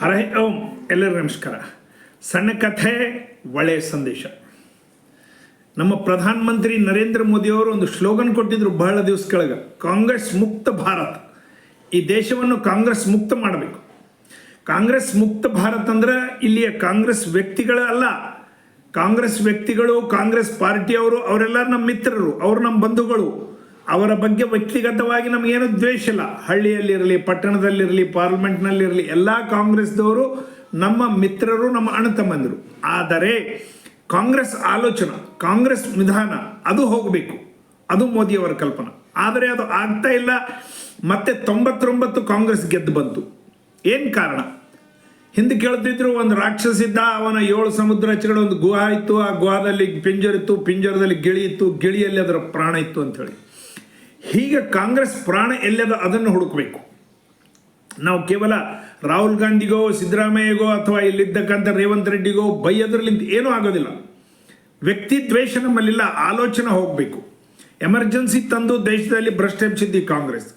ಹರೇ ಓಂ, ಎಲ್ಲರಿಗೂ ನಮಸ್ಕಾರ. ಸಣ್ಣ ಕಥೆ, ಒಳ್ಳೆಯ ಸಂದೇಶ. ನಮ್ಮ ಪ್ರಧಾನಮಂತ್ರಿ ನರೇಂದ್ರ ಮೋದಿಯವರು ಒಂದು ಸ್ಲೋಗನ್ ಕೊಟ್ಟಿದ್ರು ಬಹಳ ದಿವಸ ಕೆಳಗೆ, ಕಾಂಗ್ರೆಸ್ ಮುಕ್ತ ಭಾರತ್. ಈ ದೇಶವನ್ನು ಕಾಂಗ್ರೆಸ್ ಮುಕ್ತ ಮಾಡಬೇಕು. ಕಾಂಗ್ರೆಸ್ ಮುಕ್ತ ಭಾರತ್ ಅಂದ್ರೆ ಇಲ್ಲಿಯ ಕಾಂಗ್ರೆಸ್ ವ್ಯಕ್ತಿಗಳ ಅಲ್ಲ, ಕಾಂಗ್ರೆಸ್ ವ್ಯಕ್ತಿಗಳು, ಕಾಂಗ್ರೆಸ್ ಪಾರ್ಟಿಯವರು, ಅವರೆಲ್ಲ ನಮ್ಮ ಮಿತ್ರರು, ಅವರು ನಮ್ಮ ಬಂಧುಗಳು. ಅವರ ಬಗ್ಗೆ ವ್ಯಕ್ತಿಗತವಾಗಿ ನಮಗೇನು ದ್ವೇಷ ಇಲ್ಲ. ಹಳ್ಳಿಯಲ್ಲಿರಲಿ, ಪಟ್ಟಣದಲ್ಲಿರಲಿ, ಪಾರ್ಲಿಮೆಂಟ್ನಲ್ಲಿರಲಿ, ಎಲ್ಲ ಕಾಂಗ್ರೆಸ್ದವರು ನಮ್ಮ ಮಿತ್ರರು, ನಮ್ಮ ಅಣ್ಣ ತಮ್ಮಂದಿರು. ಆದರೆ ಕಾಂಗ್ರೆಸ್ ಆಲೋಚನೆ, ಕಾಂಗ್ರೆಸ್ ವಿಧಾನ, ಅದು ಹೋಗಬೇಕು. ಅದು ಮೋದಿಯವರ ಕಲ್ಪನೆ. ಆದರೆ ಅದು ಆಗ್ತಾ ಇಲ್ಲ. ಮತ್ತೆ ತೊಂಬತ್ತೊಂಬತ್ತು ಕಾಂಗ್ರೆಸ್ ಗೆದ್ದು ಬಂತು. ಏನು ಕಾರಣ? ಹಿಂದೆ ಕೇಳ್ತಿದ್ರು ಒಂದು ರಾಕ್ಷಸ ಇದ್ದ, ಅವನ ಏಳು ಸಮುದ್ರ ಒಂದು ಗುಹಾ ಇತ್ತು. ಆ ಗುಹಾದಲ್ಲಿ ಪಿಂಜರಿತ್ತು, ಪಿಂಜರದಲ್ಲಿ ಗಿಳಿ ಇತ್ತು. ಗಿಳಿಯಲ್ಲಿ ಅದರ ಪ್ರಾಣ ಇತ್ತು ಅಂತ ಹೇಳಿ. ಹೀಗೆ ಕಾಂಗ್ರೆಸ್ ಪ್ರಾಣ ಎಲ್ಲದ ಅದನ್ನು ಹುಡುಕಬೇಕು? ನಾವು ಕೇವಲ ರಾಹುಲ್ ಗಾಂಧಿಗೋ, ಸಿದ್ದರಾಮಯ್ಯಗೋ ಅಥವಾ ಇಲ್ಲಿದ್ದಕ್ಕಂಥ ರೇವಂತ್ ರೆಡ್ಡಿಗೋ ಬೈಯೋದ್ರಲ್ಲಿಂದ ಏನೂ ಆಗೋದಿಲ್ಲ. ವ್ಯಕ್ತಿ ದ್ವೇಷ ನಮ್ಮಲ್ಲಿಲ್ಲ, ಆಲೋಚನೆ ಹೋಗಬೇಕು. ಎಮರ್ಜೆನ್ಸಿ ತಂದು ದೇಶದಲ್ಲಿ ಭ್ರಷ್ಟ ಹೆಚ್ಚಿದ್ದು ಈ ಕಾಂಗ್ರೆಸ್.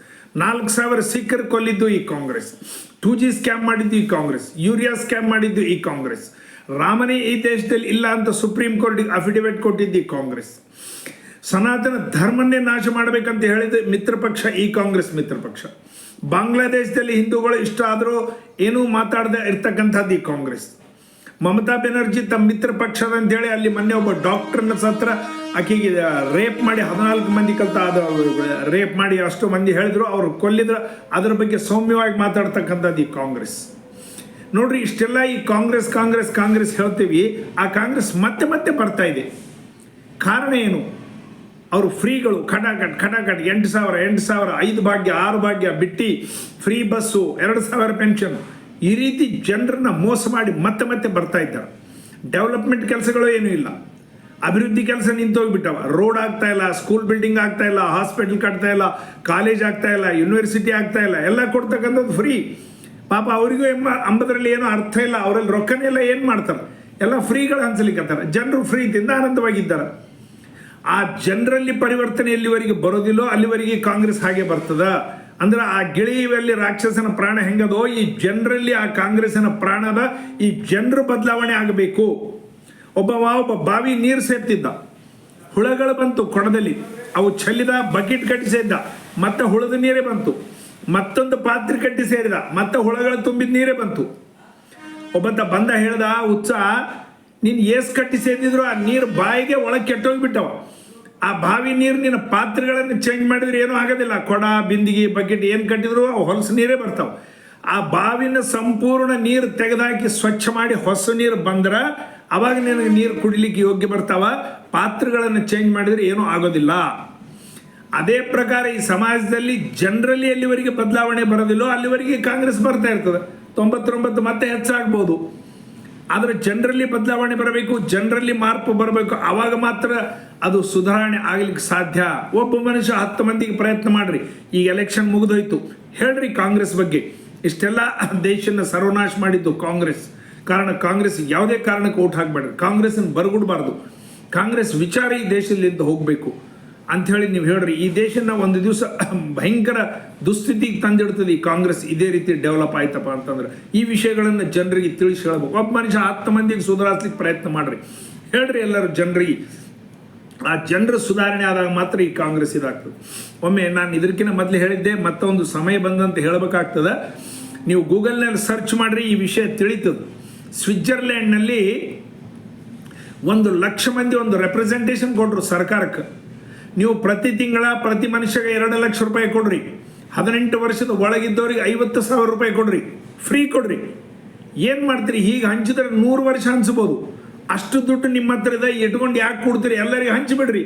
ನಾಲ್ಕು ಸಾವಿರ ಸಿಖರ್ ಕೊಲ್ಲಿದ್ದು ಈ ಕಾಂಗ್ರೆಸ್. ಟೂ ಜಿ ಸ್ಕ್ಯಾಮ್ ಮಾಡಿದ್ದು ಈ ಕಾಂಗ್ರೆಸ್. ಯೂರಿಯಾ ಸ್ಕ್ಯಾಮ್ ಮಾಡಿದ್ದು ಈ ಕಾಂಗ್ರೆಸ್. ರಾಮನೇ ಈ ದೇಶದಲ್ಲಿ ಇಲ್ಲ ಅಂತ ಸುಪ್ರೀಂ ಕೋರ್ಟಿಗೆ ಅಫಿಡವಿಟ್ ಕೊಟ್ಟಿದ್ದು ಈ ಕಾಂಗ್ರೆಸ್. ಸನಾತನ ಧರ್ಮನ್ನೇ ನಾಶ ಮಾಡಬೇಕಂತ ಹೇಳಿದ ಮಿತ್ರ ಪಕ್ಷ ಈ ಕಾಂಗ್ರೆಸ್ ಮಿತ್ರ ಪಕ್ಷ. ಬಾಂಗ್ಲಾದೇಶದಲ್ಲಿ ಹಿಂದೂಗಳು ಇಷ್ಟ ಆದರೂ ಏನೂ ಮಾತಾಡದೆ ಇರ್ತಕ್ಕಂಥದ್ದು ಈ ಕಾಂಗ್ರೆಸ್. ಮಮತಾ ಬ್ಯಾನರ್ಜಿ ತಮ್ಮ ಮಿತ್ರ ಪಕ್ಷದ ಅಂತೇಳಿ ಅಲ್ಲಿ ಮೊನ್ನೆ ಒಬ್ಬ ಡಾಕ್ಟರ್ನ ಸತ್ರ ಆಕೆಗೆ ರೇಪ್ ಮಾಡಿ ಹದಿನಾಲ್ಕು ಮಂದಿ ಕಲ್ತ ಅದು ರೇಪ್ ಮಾಡಿ ಅಷ್ಟು ಮಂದಿ ಹೇಳಿದ್ರು, ಅವ್ರು ಕೊಲ್ಲಿದ್ರು. ಅದ್ರ ಬಗ್ಗೆ ಸೌಮ್ಯವಾಗಿ ಮಾತಾಡ್ತಕ್ಕಂಥದ್ದು ಈ ಕಾಂಗ್ರೆಸ್. ನೋಡ್ರಿ, ಇಷ್ಟೆಲ್ಲ ಈ ಕಾಂಗ್ರೆಸ್ ಕಾಂಗ್ರೆಸ್ ಕಾಂಗ್ರೆಸ್ ಹೇಳ್ತೀವಿ, ಆ ಕಾಂಗ್ರೆಸ್ ಮತ್ತೆ ಮತ್ತೆ ಬರ್ತಾ ಇದೆ. ಕಾರಣ ಏನು? ಅವರು ಫ್ರೀಗಳು ಖಟಾಖಟ್ ಖಟಾಖಟ್ ಎಂಟು ಸಾವಿರ ಎಂಟು ಸಾವಿರ, ಐದು ಭಾಗ್ಯ, ಆರು ಭಾಗ್ಯ ಬಿಟ್ಟಿ, ಫ್ರೀ ಬಸ್ಸು, ಎರಡು ಸಾವಿರ ಪೆನ್ಷನ್ ಈ ರೀತಿ ಜನರನ್ನ ಮೋಸ ಮಾಡಿ ಮತ್ತೆ ಮತ್ತೆ ಬರ್ತಾ ಇದ್ದಾರೆ. ಡೆವಲಪ್ಮೆಂಟ್ ಕೆಲಸಗಳು ಏನೂ ಇಲ್ಲ. ಅಭಿವೃದ್ಧಿ ಕೆಲಸ ನಿಂತೋಗ್ಬಿಟ್ಟವ. ರೋಡ್ ಆಗ್ತಾ ಇಲ್ಲ ಸ್ಕೂಲ್ ಬಿಲ್ಡಿಂಗ್ ಆಗ್ತಾ ಇಲ್ಲ ಹಾಸ್ಪಿಟಲ್ ಕಟ್ತಾ ಇಲ್ಲ ಕಾಲೇಜ್ ಆಗ್ತಾ ಇಲ್ಲ ಯೂನಿವರ್ಸಿಟಿ ಆಗ್ತಾ ಇಲ್ಲ, ಎಲ್ಲ ಕೊಡ್ತಕ್ಕಂಥದ್ದು ಫ್ರೀ ಪಾಪ ಅವರಿಗೂ ಎಂಬ, ಅಂಬದ್ರಲ್ಲಿ ಏನೂ ಅರ್ಥ ಇಲ್ಲ. ಅವರಲ್ಲಿ ರೊಕ್ಕನೇ ಎಲ್ಲ ಏನು ಮಾಡ್ತಾರೆ? ಎಲ್ಲ ಫ್ರೀಗಳು ಹಂಚಲಿಕ್ಕತ್ತಾರೆ ಜನರು ಫ್ರೀ ತಿಂದ ಆನಂದವಾಗಿದ್ದಾರೆ. ಆ ಜನರಲ್ಲಿ ಪರಿವರ್ತನೆ ಎಲ್ಲಿವರೆಗೆ ಬರೋದಿಲ್ಲೋ ಅಲ್ಲಿವರೆಗೆ ಕಾಂಗ್ರೆಸ್ ಹಾಗೆ ಬರ್ತದ. ಅಂದ್ರೆ ಆ ಗಿಳಿಯಲ್ಲಿ ರಾಕ್ಷಸನ ಪ್ರಾಣ ಹೆಂಗದೋ ಈ ಜನರಲ್ಲಿ ಆ ಕಾಂಗ್ರೆಸ್ಸಿನ ಪ್ರಾಣದ ಈ ಜನರು ಬದಲಾವಣೆ ಆಗಬೇಕು. ಒಬ್ಬವ ಒಬ್ಬ ಬಾವಿ ನೀರು ಸೇರ್ತಿದ್ದ ಹುಳಗಳು ಬಂತು ಕೊಣದಲ್ಲಿ ಅವು ಚೆಲ್ಲಿದ ಬಕೆಟ್ ಕಟ್ಟಿ ಸೇರಿದ ಮತ್ತೆ ಹುಳದ ನೀರೇ ಬಂತು. ಮತ್ತೊಂದು ಪಾತ್ರೆ ಕಟ್ಟಿ ಸೇರಿದ. ಮತ್ತೆ ಹುಳಗಳು ತುಂಬಿದ ನೀರೇ ಬಂತು. ಒಬ್ಬಂತ ಬಂದ ಹೇಳ್ದ ಉತ್ಸಾಹ ನೀನು ಏಸ್ ಕಟ್ಟಿ ಸೇರಿದ್ರು ಆ ನೀರು ಬಾಯಿಗೆ ಒಳಗೆ ಕೆಟ್ಟೋಗ್ಬಿಟ್ಟವ. ಆ ಬಾವಿ ನೀರು ನಿನ್ನ ಪಾತ್ರೆಗಳನ್ನು ಚೇಂಜ್ ಮಾಡಿದ್ರೆ ಏನೂ ಆಗೋದಿಲ್ಲ. ಕೊಡ, ಬಿಂದಿಗೆ, ಬಕೆಟ್ ಏನು ಕಟ್ಟಿದ್ರು ಹೊಲಸು ನೀರೇ ಬರ್ತಾವೆ. ಆ ಬಾವಿನ ಸಂಪೂರ್ಣ ನೀರು ತೆಗೆದಾಕಿ ಸ್ವಚ್ಛ ಮಾಡಿ ಹೊಸ ನೀರು ಬಂದ್ರೆ ಅವಾಗ ನಿನಗೆ ನೀರು ಕುಡಿಲಿಕ್ಕೆ ಯೋಗ್ಯ ಬರ್ತಾವ. ಪಾತ್ರೆಗಳನ್ನು ಚೇಂಜ್ ಮಾಡಿದ್ರೆ ಏನೂ ಆಗೋದಿಲ್ಲ. ಅದೇ ಪ್ರಕಾರ ಈ ಸಮಾಜದಲ್ಲಿ ಜನರಲ್ಲಿ ಎಲ್ಲಿವರೆಗೆ ಬದಲಾವಣೆ ಬರೋದಿಲ್ಲೋ ಅಲ್ಲಿವರೆಗೆ ಕಾಂಗ್ರೆಸ್ ಬರ್ತಾ ಇರ್ತದೆ. ತೊಂಬತ್ತೊಂಬತ್ತು ಮತ್ತೆ ಹೆಚ್ಚಾಗ್ಬೋದು. ಆದರೆ ಜನರಲ್ಲಿ ಬದಲಾವಣೆ ಬರಬೇಕು, ಜನರಲ್ಲಿ ಮಾರ್ಪು ಬರಬೇಕು. ಆವಾಗ ಮಾತ್ರ ಅದು ಸುಧಾರಣೆ ಆಗ್ಲಿಕ್ಕೆ ಸಾಧ್ಯ? ಒಬ್ಬ ಮನುಷ್ಯ ಹತ್ತು ಮಂದಿಗೆ ಪ್ರಯತ್ನ ಮಾಡ್ರಿ ಈ ಎಲೆಕ್ಷನ್ ಮುಗಿದೋಯ್ತು. ಹೇಳ್ರಿ ಕಾಂಗ್ರೆಸ್ ಬಗ್ಗೆ. ಇಷ್ಟೆಲ್ಲ ದೇಶನ ಸರ್ವನಾಶ ಮಾಡಿದ್ದು ಕಾಂಗ್ರೆಸ್. ಕಾರಣ ಕಾಂಗ್ರೆಸ್ ಯಾವುದೇ ಕಾರಣಕ್ಕೆ ಓಟ್ ಹಾಕ್ಬೇಡ್ರಿ. ಕಾಂಗ್ರೆಸ್ನ ಬರಗುಡಬಾರ್ದು. ಕಾಂಗ್ರೆಸ್ ವಿಚಾರ ಈ ದೇಶದಿಂದ ಹೋಗಬೇಕು. ಅಂಥೇಳಿ ನೀವು ಹೇಳ್ರಿ, ಈ ದೇಶನ ಒಂದು ದಿವಸ ಭಯಂಕರ ದುಸ್ಥಿತಿಗೆ ತಂದಿಡ್ತದೆ ಈ ಕಾಂಗ್ರೆಸ್. ಇದೇ ರೀತಿ ಡೆವಲಪ್ ಆಯ್ತಪ್ಪ ಅಂತಂದ್ರೆ ಈ ವಿಷಯಗಳನ್ನು ಜನರಿಗೆ ತಿಳಿಸಿ ಹೇಳ್ಬೇಕು ಒಬ್ಬ ಮನುಷ್ಯ ಹತ್ತು ಮಂದಿಗೆ ಸುಧಾರಿಸ್ಲಿಕ್ಕೆ ಪ್ರಯತ್ನ ಮಾಡ್ರಿ. ಹೇಳ್ರಿ ಎಲ್ಲರೂ ಜನರಿಗೆ. ಆ ಜನರ ಸುಧಾರಣೆ ಆದಾಗ ಮಾತ್ರ ಈ ಕಾಂಗ್ರೆಸ್ ಇದಾಗ್ತದೆ. ಒಮ್ಮೆ ನಾನು ಇದಕ್ಕಿಂತ ಮೊದಲು ಹೇಳಿದ್ದೆ, ಮತ್ತೊಂದು ಸಮಯ ಬಂದಂತ ಹೇಳಬೇಕಾಗ್ತದೆ. ನೀವು ಗೂಗಲ್ನಲ್ಲಿ ಸರ್ಚ್ ಮಾಡಿರಿ, ಈ ವಿಷಯ ತಿಳಿತದೆ. ಸ್ವಿಟ್ಜರ್ಲ್ಯಾಂಡ್ನಲ್ಲಿ ಒಂದು ಲಕ್ಷ ಮಂದಿ ಒಂದು ರೆಪ್ರೆಸೆಂಟೇಷನ್ ಕೊಟ್ಟರು ಸರ್ಕಾರಕ್ಕೆ. ನೀವು ಪ್ರತಿ ತಿಂಗಳ ಪ್ರತಿ ಮನುಷ್ಯಗೆ ಎರಡು ಲಕ್ಷ ರೂಪಾಯಿ ಕೊಡ್ರಿ. ಹದಿನೆಂಟು ವರ್ಷದ ಒಳಗಿದ್ದವ್ರಿಗೆ ಐವತ್ತು ಸಾವಿರ ರೂಪಾಯಿ ಕೊಡ್ರಿ. ಫ್ರೀ ಕೊಡ್ರಿ. ಏನು ಮಾಡ್ತೀರಿ? ಹೀಗೆ ಹಂಚಿದ್ರೆ ನೂರು ವರ್ಷ ಹಂಚ್ಬೋದು. ಅಷ್ಟು ದುಡ್ಡು ನಿಮ್ಮ ಹತ್ರ ಇದೆ, ಇಟ್ಕೊಂಡು ಯಾಕೆ ಕೊಡ್ತೀರಿ? ಎಲ್ಲರಿಗೂ ಹಂಚಿಬಿಡ್ರಿ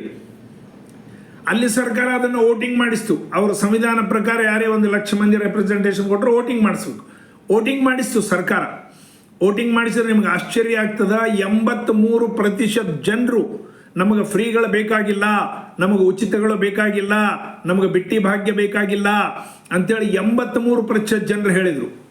ಅಲ್ಲಿ ಸರ್ಕಾರ ಅದನ್ನು ವೋಟಿಂಗ್ ಮಾಡಿಸ್ತು. ಅವರ ಸಂವಿಧಾನ ಪ್ರಕಾರ ಯಾರೇ ಒಂದು ಲಕ್ಷ ಮಂದಿ ರೆಪ್ರೆಸೆಂಟೇಷನ್ ಕೊಟ್ಟರು ವೋಟಿಂಗ್ ಮಾಡಿಸ್ಬೇಕು. ವೋಟಿಂಗ್ ಮಾಡಿಸ್ತು ಸರ್ಕಾರ. ವೋಟಿಂಗ್ ಮಾಡಿಸಿದ್ರೆ ನಿಮ್ಗೆ ಆಶ್ಚರ್ಯ ಆಗ್ತದ ಎಂಬತ್ತ್ಮೂರು ಪ್ರತಿಶತ ಜನರು ನಮಗೆ ಫ್ರೀಗಳು ಬೇಕಾಗಿಲ್ಲ, ನಮಗೆ ಉಚಿತಗಳು ಬೇಕಾಗಿಲ್ಲ, ನಮಗೆ ಬಿಟ್ಟಿ ಭಾಗ್ಯ ಬೇಕಾಗಿಲ್ಲ ಅಂತೇಳಿ ಎಂಬತ್ತ್ಮೂರು ಪ್ರತಿಶತ ಜನರು ಹೇಳಿದರು.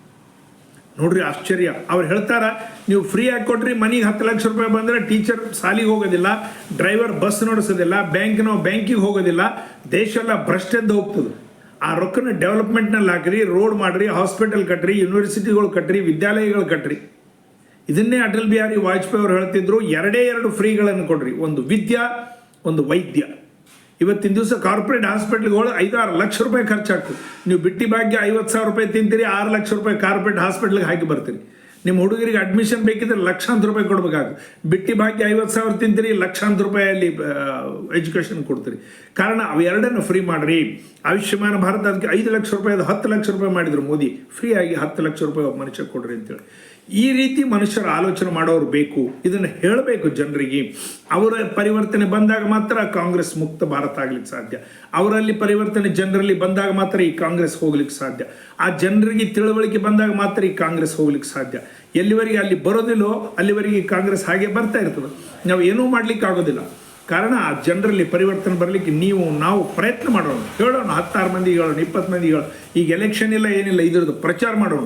ನೋಡ್ರಿ ಆಶ್ಚರ್ಯ. ಅವ್ರು ಹೇಳ್ತಾರ, ನೀವು ಫ್ರೀ ಆಗಿ ಕೊಟ್ರಿ, ಮನೆಗೆ ಹತ್ತು ಲಕ್ಷ ರೂಪಾಯಿ ಬಂದರೆ ಟೀಚರ್ ಸಾಲಿಗೆ ಹೋಗೋದಿಲ್ಲ ಡ್ರೈವರ್ ಬಸ್ ನಡೆಸೋದಿಲ್ಲ ಬ್ಯಾಂಕ್ನವ್ ಬ್ಯಾಂಕಿಗೆ ಹೋಗೋದಿಲ್ಲ ದೇಶ ಎಲ್ಲ ಭ್ರಷ್ಟೆದ್ದು ಹೋಗ್ತದೆ. ಆ ರೊಕ್ಕನ ಡೆವಲಪ್ಮೆಂಟ್ನಲ್ಲಿ ಹಾಕ್ರಿ ರೋಡ್ ಮಾಡ್ರಿ ಹಾಸ್ಪಿಟಲ್ ಕಟ್ರಿ ಯೂನಿವರ್ಸಿಟಿಗಳು ಕಟ್ರಿ, ವಿದ್ಯಾಲಯಗಳು ಕಟ್ರಿ. ಇದನ್ನೇ ಅಟಲ್ ಬಿಹಾರಿ ವಾಜಪೇಯಿ ಅವರು ಹೇಳ್ತಿದ್ರು, ಎರಡೇ ಎರಡು ಫ್ರೀಗಳನ್ನು ಕೊಡ್ರಿ. ಒಂದು ವಿದ್ಯಾ, ಒಂದು ವೈದ್ಯ. ಇವತ್ತಿನ ದಿವಸ ಕಾರ್ಪೊರೇಟ್ ಹಾಸ್ಪಿಟ್ಲ್ಗಳು ಐದಾರು ಲಕ್ಷ ರೂಪಾಯಿ ಖರ್ಚಾಗ್ತದೆ. ನೀವು ಬಿಟ್ಟಿ ಭಾಗ್ಯ ಐವತ್ತು ಸಾವಿರ ರೂಪಾಯಿ ತಿಂತೀರಿ, ಆರು ಲಕ್ಷ ರೂಪಾಯಿ ಕಾರ್ಪೊರೇಟ್ ಹಾಸ್ಪಿಟ್ಲಿಗೆ ಹಾಕಿ ಬರ್ತೀರಿ. ನಿಮ್ಮ ಹುಡುಗರಿಗೆ ಅಡ್ಮಿಷನ್ ಬೇಕಿದ್ರೆ ಲಕ್ಷಾಂತರ ರೂಪಾಯಿ ಕೊಡಬೇಕಾಗುತ್ತೆ. ಬಿಟ್ಟಿ ಭಾಗ್ಯ ಐವತ್ತು ಸಾವಿರ ತಿಂತೀರಿ, ಲಕ್ಷಾಂತರ ರೂಪಾಯಲ್ಲಿ ಎಜುಕೇಷನ್ ಕೊಡ್ತೀರಿ. ಕಾರಣ ಅವೆರಡನ್ನು ಫ್ರೀ ಮಾಡಿರಿ. ಆಯುಷ್ಮಾನ್ ಭಾರತ ಅದಕ್ಕೆ ಐದು ಲಕ್ಷ ರೂಪಾಯಿ, ಅದು ಹತ್ತು ಲಕ್ಷ ರೂಪಾಯಿ ಮಾಡಿದ್ರು ಮೋದಿ. ಫ್ರೀ ಆಗಿ ಹತ್ತು ಲಕ್ಷ ರೂಪಾಯಿ ಮನುಷ್ಯ ಕೊಡ್ರಿ ಅಂತೇಳಿ. ಈ ರೀತಿ ಮನುಷ್ಯರ ಆಲೋಚನೆ ಮಾಡೋರು ಬೇಕು. ಇದನ್ನು ಹೇಳಬೇಕು ಜನರಿಗೆ. ಅವರ ಪರಿವರ್ತನೆ ಬಂದಾಗ ಮಾತ್ರ ಕಾಂಗ್ರೆಸ್ ಮುಕ್ತ ಭಾರತ ಆಗ್ಲಿಕ್ಕೆ ಸಾಧ್ಯ. ಅವರಲ್ಲಿ ಪರಿವರ್ತನೆ ಜನರಲ್ಲಿ ಬಂದಾಗ ಮಾತ್ರ ಈ ಕಾಂಗ್ರೆಸ್ ಹೋಗ್ಲಿಕ್ಕೆ ಸಾಧ್ಯ. ಆ ಜನರಿಗೆ ತಿಳುವಳಿಕೆ ಬಂದಾಗ ಮಾತ್ರ ಈ ಕಾಂಗ್ರೆಸ್ ಹೋಗ್ಲಿಕ್ಕೆ ಸಾಧ್ಯ. ಎಲ್ಲಿವರೆಗೆ ಅಲ್ಲಿ ಬರೋದಿಲ್ಲೋ ಅಲ್ಲಿವರೆಗೆ ಕಾಂಗ್ರೆಸ್ ಹಾಗೆ ಬರ್ತಾ ಇರ್ತದೆ. ನಾವು ಏನೂ ಮಾಡ್ಲಿಕ್ಕೆ ಆಗೋದಿಲ್ಲ ಕಾರಣ ಆ ಜನರಲ್ಲಿ ಪರಿವರ್ತನೆ ಬರಲಿಕ್ಕೆ ನೀವು, ನಾವು ಪ್ರಯತ್ನ ಮಾಡೋಣ. ಹೇಳೋಣ, ಹತ್ತಾರು ಮಂದಿ ಹೇಳೋಣ ಇಪ್ಪತ್ತು ಮಂದಿ ಹೇಳೋಣ ಈಗ ಎಲೆಕ್ಷನ್ ಇಲ್ಲ, ಏನಿಲ್ಲ, ಇದ್ರದ್ದು ಪ್ರಚಾರ ಮಾಡೋಣ.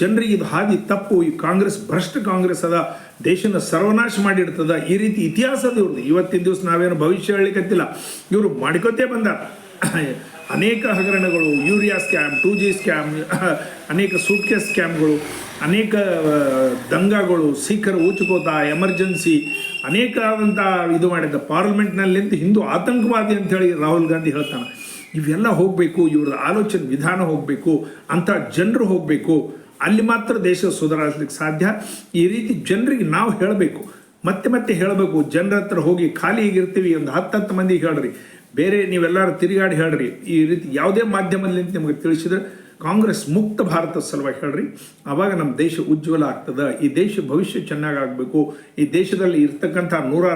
ಜನರಿಗೆ ಇದು ಹಾದಿ ತಪ್ಪು. ಈ ಕಾಂಗ್ರೆಸ್ ಭ್ರಷ್ಟ ಕಾಂಗ್ರೆಸ್ ಅದ. ದೇಶನ ಸರ್ವನಾಶ ಮಾಡಿಡ್ತದ. ಈ ರೀತಿ ಇತಿಹಾಸದ ಇವ್ರದ್ದು. ಇವತ್ತಿನ ದಿವಸ ನಾವೇನು ಭವಿಷ್ಯ ಹೇಳಿಕತ್ತಿಲ್ಲ ಇವರು ಮಾಡ್ಕೋತೇ ಬಂದಾರ. ಅನೇಕ ಹಗರಣಗಳು, urea scam two G scam, ಅನೇಕ ಸೂಟ್ಕೇಸ್ ಸ್ಕ್ಯಾಮ್ಗಳು, ಅನೇಕ ದಂಗಾಗಳು ಸಿಖ್ಖರ ಊಚಕೋತ, ಎಮರ್ಜೆನ್ಸಿ ಅನೇಕ ಆದಂಥ ಇದು ಮಾಡಿದ್ದ ಪಾರ್ಲಿಮೆಂಟ್ನಲ್ಲಿ ನಿಂತು ಹಿಂದೂ ಆತಂಕವಾದಿ ಅಂತ ಹೇಳಿ ರಾಹುಲ್ ಗಾಂಧಿ ಹೇಳ್ತಾನೆ. ಇವೆಲ್ಲ ಹೋಗಬೇಕು, ಇವ್ರದ್ದು ಆಲೋಚನೆ ವಿಧಾನ ಹೋಗಬೇಕು, ಅಂಥ ಜನರು ಹೋಗಬೇಕು, ಅಲ್ಲಿ ಮಾತ್ರ ದೇಶ ಸುಧಾರಿಸ್ಲಿಕ್ಕೆ ಸಾಧ್ಯ. ಈ ರೀತಿ ಜನರಿಗೆ ನಾವು ಹೇಳಬೇಕು. ಮತ್ತೆ ಮತ್ತೆ ಹೇಳಬೇಕು, ಜನರ ಹತ್ರ ಹೋಗಿ ಖಾಲಿ ಈಗಿರ್ತೀವಿ ಒಂದು ಹತ್ತು ಹತ್ತು ಮಂದಿಗೆ ಹೇಳ್ರಿ. ಬೇರೆ ನೀವೆಲ್ಲರೂ ತಿರುಗಾಡಿ ಹೇಳ್ರಿ. ಈ ರೀತಿ ಯಾವುದೇ ಮಾಧ್ಯಮದಲ್ಲಿ ನಿಮಗೆ ತಿಳಿಸಿದ್ರೆ ಕಾಂಗ್ರೆಸ್ ಮುಕ್ತ ಭಾರತ ಸಲುವಾಗಿ ಹೇಳ್ರಿ. ಆವಾಗ ನಮ್ಮ ದೇಶ ಉಜ್ವಲ ಆಗ್ತದೆ. ಈ ದೇಶ ಭವಿಷ್ಯ ಚೆನ್ನಾಗಾಗಬೇಕು ಈ ದೇಶದಲ್ಲಿ ಇರ್ತಕ್ಕಂಥ ನೂರ